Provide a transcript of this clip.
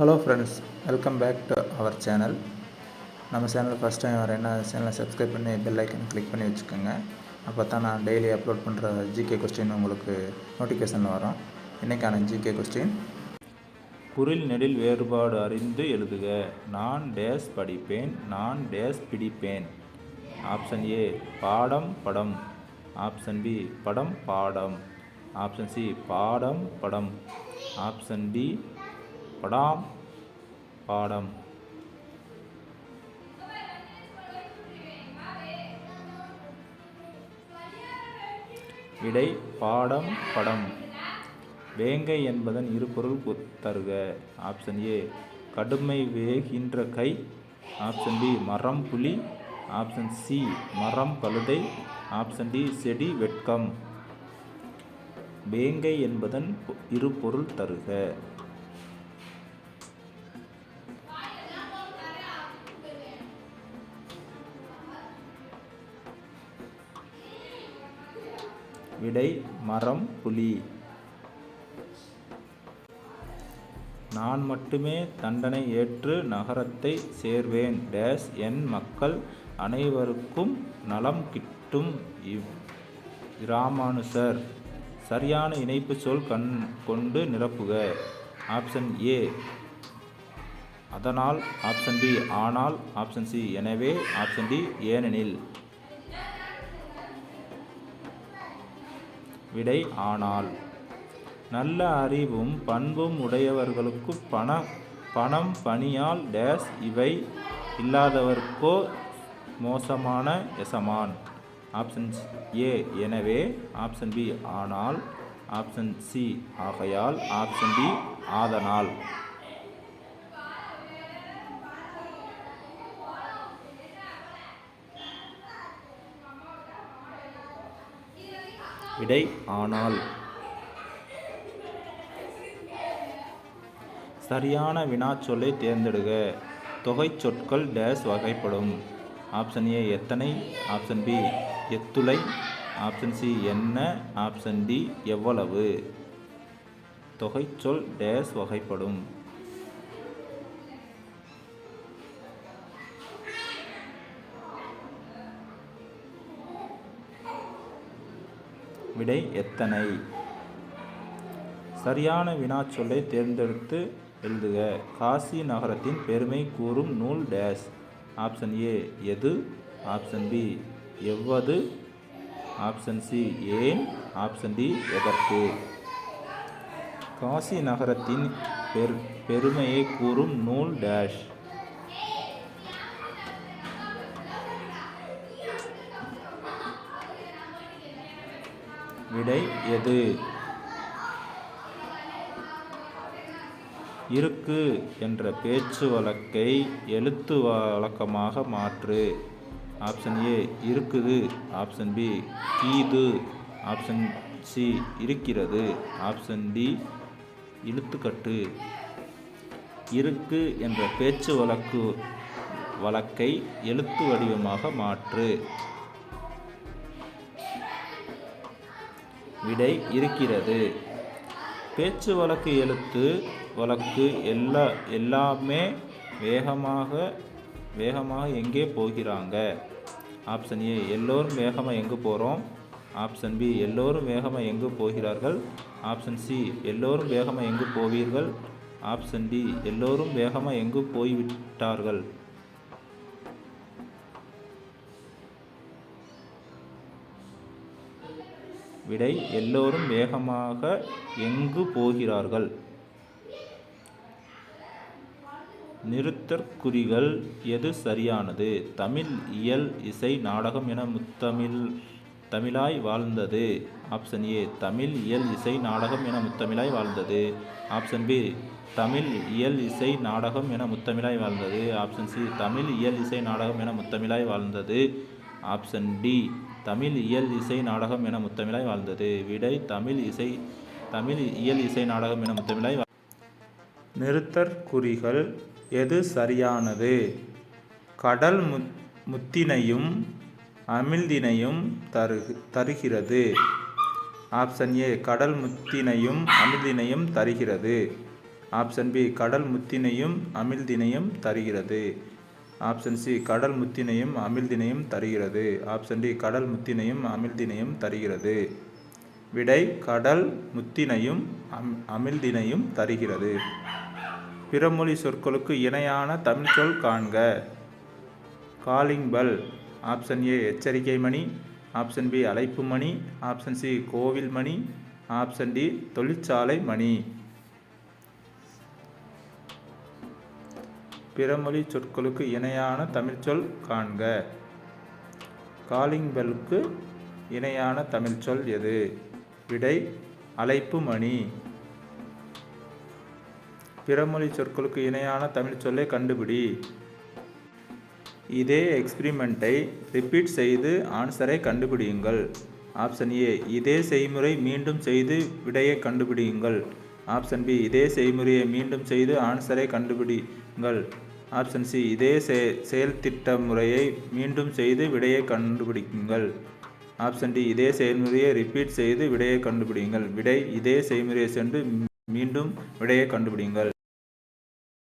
Hello friends welcome back to our channel நம்ம channel first time வர என்ன சேனலை சப்ஸ்கிரைப் பண்ணி பெல் ஐக்கன் கிளிக் பண்ணி வச்சுக்கோங்க. அப்போ தான் நான் டெய்லி அப்லோட் பண்ணுற ஜிகே கொஸ்டின் உங்களுக்கு நோட்டிஃபிகேஷனில் வரும். இன்றைக்கான ஜிகே கொஸ்டின் குரில் நெடில் வேறுபாடு அறிந்து எழுதுக. நான் டேஸ் படிப்பேன் நான் டேஸ் பிடிப்பேன். ஆப்ஷன் ஏ பாடம் படம். ஆப்ஷன் பி படம் பாடம். ஆப்ஷன் சி பாடம் படம். ஆப்ஷன் டி படாம் பாடம். விடை பாடம் படம். வேங்கை என்பதன் இரு பொருள் தருக. ஆப்ஷன் ஏ கடுமை வேகின்ற கை. ஆப்ஷன் பி மரம் புலி. ஆப்ஷன் சி மரம் கழுதை. ஆப்ஷன் டி செடி வெட்கம். வேங்கை என்பதன் இரு பொருள் தருக. விடை மரம் புலி. நான் மட்டுமே தண்டனை ஏற்று நகரத்தை சேர்வேன். டேஸ் என் மக்கள் அனைவருக்கும் நலம் கிட்டும் இவ் இராமானுசர். சரியான இணைப்பு சொல் கண் கொண்டு நிரப்புக. Option A. அதனால் ஆப்ஷன் பி. ஆனால் ஆப்ஷன் சி. எனவே ஆப்ஷன் டி ஏனெனில் விடை ஆனால். நல்ல அறிவும் பண்பும் உடையவர்களுக்கு பண பணம் பணியால் டேஸ் இவை இல்லாதவர்க்கோ மோசமான எசமான். ஆப்ஷன் ஏ எனவே ஆப்ஷன் பி ஆனால். ஆப்ஷன் சி ஆகையால் ஆப்ஷன் டி ஆதனால். விடை ஆனால். சரியான வினாச்சொல்லை தேர்ந்தெடுக. தொகை சொற்கள் டேஸ் வகைப்படும். ஆப்ஷன் ஏ எத்தனை? ஆப்ஷன் பி எத்துளை. ஆப்ஷன் சி என்ன? ஆப்ஷன் டி எவ்வளவு? தொகைச்சொல் டேஸ் வகைப்படும். விடை எத்தனை? சரியான வினாச்சொல்லை தேர்ந்தெடுத்து எழுதுக. காசி நகரத்தின் பெருமை கூறும் நூல் டேஸ் ஆப்ஷன் ஏ எது? ஆப்ஷன் பி எவ்வது? ஆப்ஷன் சி ஏன்? ஆப்ஷன் டி எதற்கு? காசி நகரத்தின் பெரு பெருமையை கூறும் நூல் டேஷ். விடை எது? இருக்கு என்ற பேச்சு வழக்கை எழுத்து வழக்கமாக மாற்று. ஆப்ஷன் ஏ இருக்குது. ஆப்ஷன் பி கீது. ஆப்ஷன் சி இருக்கிறது. ஆப்ஷன் டி இழுத்துக்கட்டு. இருக்கு என்ற பேச்சு வழக்கு வழக்கை எழுத்து வடிவமாக மாற்று. விடை இருக்கிறது. பேச்சு வழக்கு எழுத்து வழக்கு எல்லா எல்லாமே வேகமாக வேகமாக எங்கே போகிறாங்க? ஆப்ஷன் ஏ எல்லோரும் வேகமாக எங்கே போகிறோம் ஆப்ஷன் பி எல்லோரும் வேகமாக எங்கு போகிறார்கள்? ஆப்ஷன் சி எல்லோரும் வேகமாக எங்கு போவீர்கள்? ஆப்ஷன் டி எல்லோரும் வேகமாக எங்கு போய்விட்டார்கள்? விடை எல்லோரும் வேகமாக எங்கு போகிறார்கள்? நிறுத்தற்குறிகள் எது சரியானது? தமிழ் இயல் இசை நாடகம் என முத்தமிழ் தமிழாய் வாழ்ந்தது. ஆப்ஷன் ஏ தமிழ் இயல் இசை நாடகம் என முத்தமிழாய் வாழ்ந்தது. ஆப்ஷன் பி தமிழ் இயல் இசை நாடகம் என முத்தமிழாய் வாழ்ந்தது. ஆப்ஷன் சி தமிழ் இயல் இசை நாடகம் என முத்தமிழாய் வாழ்ந்தது. ஆப்ஷன் டி தமிழ் இயல் இசை நாடகம் என முத்தமிழாய் வாழ்ந்தது. விடை தமிழ் இசை தமிழ் இயல் இசை நாடகம் என முத்தமிழாய் வாழ்- நிறுத்தற்குறிகள் எது சரியானது? கடல் முத் முத்தினையும் அமிழ்தினையும் தரு தருகிறது. ஆப்ஷன் ஏ கடல் முத்தினையும் அமிழ்தினையும் தருகிறது. ஆப்ஷன் பி கடல் முத்தினையும் அமிழ்தினையும் தருகிறது. ஆப்ஷன் சி கடல் முத்தினையும் அமிழ்தினையும் தருகிறது. ஆப்ஷன் டி கடல் முத்தினையும் அமிழ்தினையும் தருகிறது. விடை கடல் முத்தினையும் அம் அமிழ்தினையும் தருகிறது. பிறமொழி சொற்களுக்கு இணையான தமிழ் சொல் காண்க. காலிங் பல். ஆப்ஷன் ஏ எச்சரிக்கை மணி. ஆப்ஷன் பி அழைப்பு மணி. ஆப்ஷன் சி கோவில் மணி. ஆப்ஷன் டி தொழிற்சாலை மணி. பிறமொழி சொற்களுக்கு இணையான தமிழ்ச்சொல் காண்க. காலிங் பெல்லுக்கு இணையான தமிழ்ச்சொல் எது? விடை அழைப்பு மணி. பிறமொழி சொற்களுக்கு இணையான தமிழ்ச்சொல்லை கண்டுபிடி. இதே எக்ஸ்பிரிமெண்ட்டை ரிப்பீட் செய்து ஆன்சரை கண்டுபிடியுங்கள். ஆப்ஷன் ஏ இதே செய்முறை மீண்டும் செய்து விடையை கண்டுபிடியுங்கள். ஆப்ஷன் பி இதே செய்முறையை மீண்டும் செய்து ஆன்சரை கண்டுபிடிங்கள் ஆப்ஷன் சி. இதே செ செயல்திட்ட முறையை மீண்டும் செய்து விடையை கண்டுபிடிக்குங்கள். Option D. இதே செயல்முறையை ரிப்பீட் செய்து விடையை கண்டுபிடிங்கள் விடை இதே செய்முறையை சென்று மீண்டும் விடையை கண்டுபிடிங்கள்